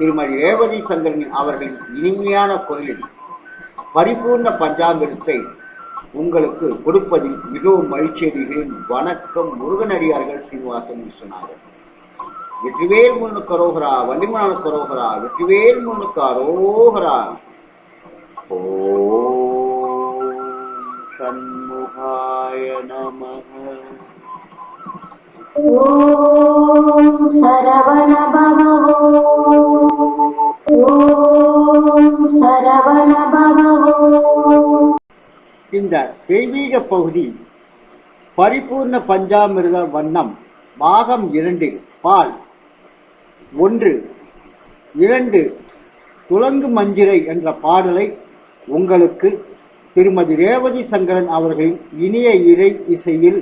திருமதி ரேவதி சந்திரன் அவர்களின் இனிமையான குரலில் பரிபூர்ண பஞ்சாமிரத்தை உங்களுக்கு கொடுப்பதில் மிகவும் மகிழ்ச்சி அடைகிறேன். வணக்கம் முருகனடியார்கள் சீனிவாசன் விஸ்வநாதன் வெற்றிவேல் முன்னு கரோகரா வள்ளிமான கரோகரா வெற்றிவேல் முன்னு கரோகரா. ஓ சண்முகாய நம ஓம் சரவண பவோ இந்த தெய்வீக பகுதி பரிபூர்ண பஞ்சாமிரத வண்ணம் பாகம் இரண்டில் பால். ஒன்று இரண்டு துலங்கு மஞ்சிரை என்ற பாடலை உங்களுக்கு திருமதி ரேவதி சங்கரன் அவர்களின் இனிய இறை இசையில்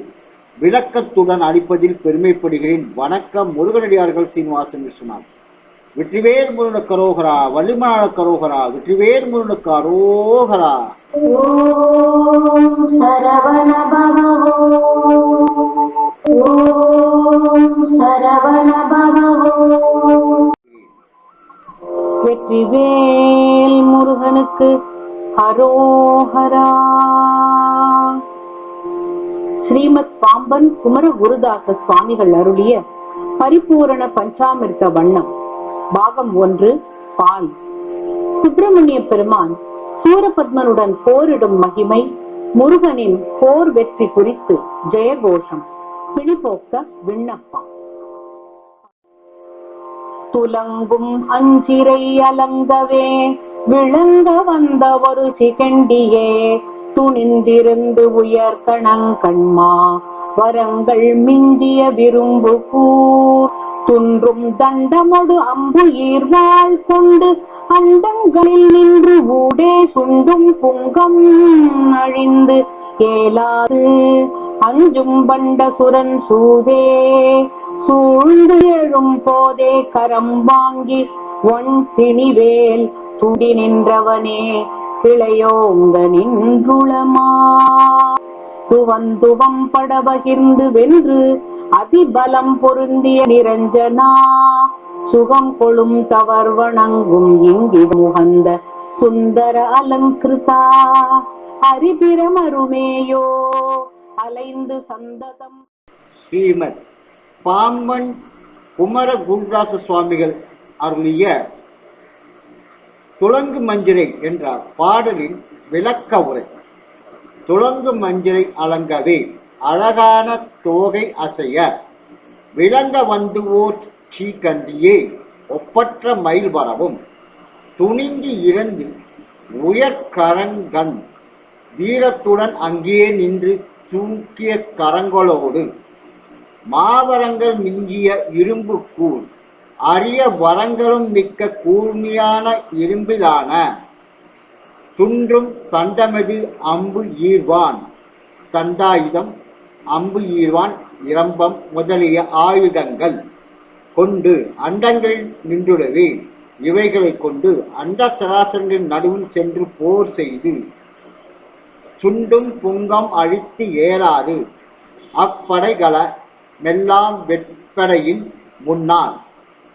விளக்கத்துடன் அளிப்பதில் பெருமைப்படுகிறேன். வணக்கம் முருகனடியார்கள் சீனிவாசன் விஸ்வநாத் வெற்றிவேல் முருண அரோகரா வள்ளிமனாருக்கு அரோகரா வெற்றிவேல் முருகனுக்கு அரோகரா. வெற்றிவேல் முருகனுக்கு அரோகரா. ஸ்ரீமத் பாம்பன் குமர குருதாச சுவாமிகள் அருளிய பரிபூரண பஞ்சாமிர்த வண்ணம். பாகம் ஒன்று பால். சுப்பிரமணிய பெருமான் சூரபத்மனுடன் போரிடும் மகிமை முருகனின் போர் வெற்றி குறித்து ஜெயகோஷம். பிணிபோக்க விண்ணப்பம். துலங்கும் அஞ்சிரை அலங்கவே விளங்க வந்த ஒரு சிகண்டியே துணிந்திருந்து உயர் கணங்கண்மா வரங்கள் மிஞ்சிய விரும்பு கூர் துன்றும் தண்டமொடு அம்பு ஈர்வாள் கொண்டு அண்டங்களில் நின்று ஊடே சுண்டும் புங்கம் அழிந்து ஏலாது. அஞ்சும் பண்டசுரன் சூதே சூழ்ந்து எழும் போதே கரம் வாங்கி ஒன் திணிவேல் துடி நின்றவனே கிளையோங்க நின்றுளமா. துவந்துவம் படபகிர்ந்து வென்று அதிபலம் பொருந்திய நிரஞ்சனா சுகம் கொளும் தவர் வணங்கும் இங்கி முகந்த சுந்தர அலங்கிருதா அரிபிரமருமேயோ அலைந்து சந்ததம். ஸ்ரீமத் பாம்பன் குமர குருதாச சுவாமிகள் அருளிய துளங்கு மஞ்சிரை என்ற பாடலின் விளக்க உரை. துளங்கு மஞ்சிரை அலங்கவே. அழகான தோகை அசைய விளங்க வந்து ஓர் கண்டியே ஒப்பற்ற மயில் வரவும் துணிந்து இறந்து உயர்கரங்கண் வீரத்துடன் அங்கே நின்று தூக்கிய கரங்களோடு மாவரங்கள் மிஞ்சிய இரும்பு கூழ் அரிய வரங்களும் மிக்க கூர்மையான இரும்பிலான துன்றும் தண்டமெது அம்பு ஈர்வான் தண்டாயுதம் அம்பு ஈர்வான் இரம்பம் முதலிய ஆயுதங்கள் கொண்டு அண்டங்களில் நின்றுடவே இவைகளை கொண்டு அண்ட சராசரங்களின் நடுவில் சென்று போர் செய்து சுண்டும் புங்கம் அழித்து ஏறாது. அப்படைகள மெல்லாம் வெற்படையின் முன்னால்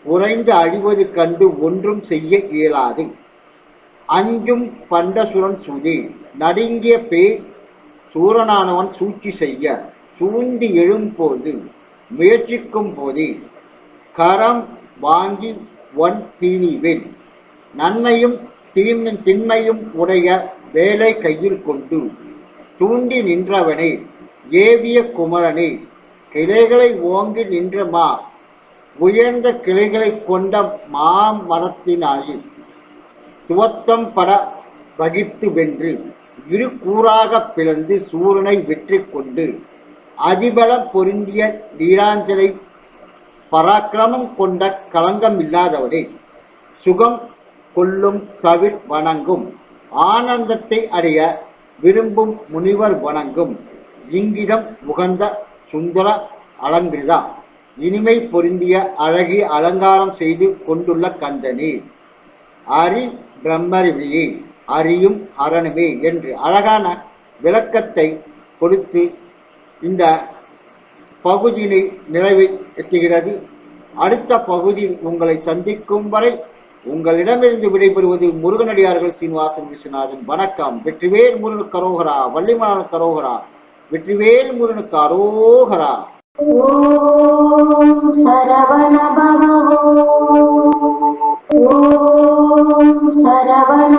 உறைந்து அழிவது கண்டு ஒன்றும் செய்ய இயலாது. அஞ்சும் பண்டசுரன் சுதி நடுங்கிய பே சூரனானவன் சூழ்ச்சி செய்ய சூழ்ந்து எழும்போது முயற்சிக்கும் போதே கரம் வாங்கி ஒன் தீனிவேன். நன்மையும் தீமின் திண்மையும் உடைய வேலை கையில் கொண்டு தூண்டி நின்றவனே ஏவிய குமரனே கிளைகளை ஓங்கி நின்ற மா உயர்ந்த கிளைகளை கொண்ட மாமரத்தினாயில் துவத்தம் பட வகித்து வென்று இரு கூறாகப் பிளந்து சூரனை வெற்றி கொண்டு அதிபலம் பொருந்திய நீராஞ்சலை பராக்கிரமம் கொண்ட களங்கம் இல்லாதவனே சுகம் கொள்ளும் தவிர் வணங்கும். ஆனந்தத்தை அடைய விரும்பும் முனிவர் வணங்கும். இங்கிதம் உகந்த சுந்தர அலங்கிருதா. இனிமை பொருந்திய அழகி அலங்காரம் செய்து கொண்டுள்ள கந்தனே. அரி பிரம்மரிவியே அறியும் அரணுமே என்று அழகான விளக்கத்தை கொடுத்து இந்த பகுதியினை நிறைவை எட்டுகிறது. அடுத்த பகுதியில் உங்களை சந்திக்கும் வரை உங்களிடமிருந்து விடைபெறுவது முருகனடியார்கள் சீனிவாசன் விஸ்வநாதன். வணக்கம். வெற்றிவேல் முருகனு கரோகரா வள்ளிமலான கரோகரா. வெற்றிவேல் முருகனு கரோகரா சரவண பவோ சரவண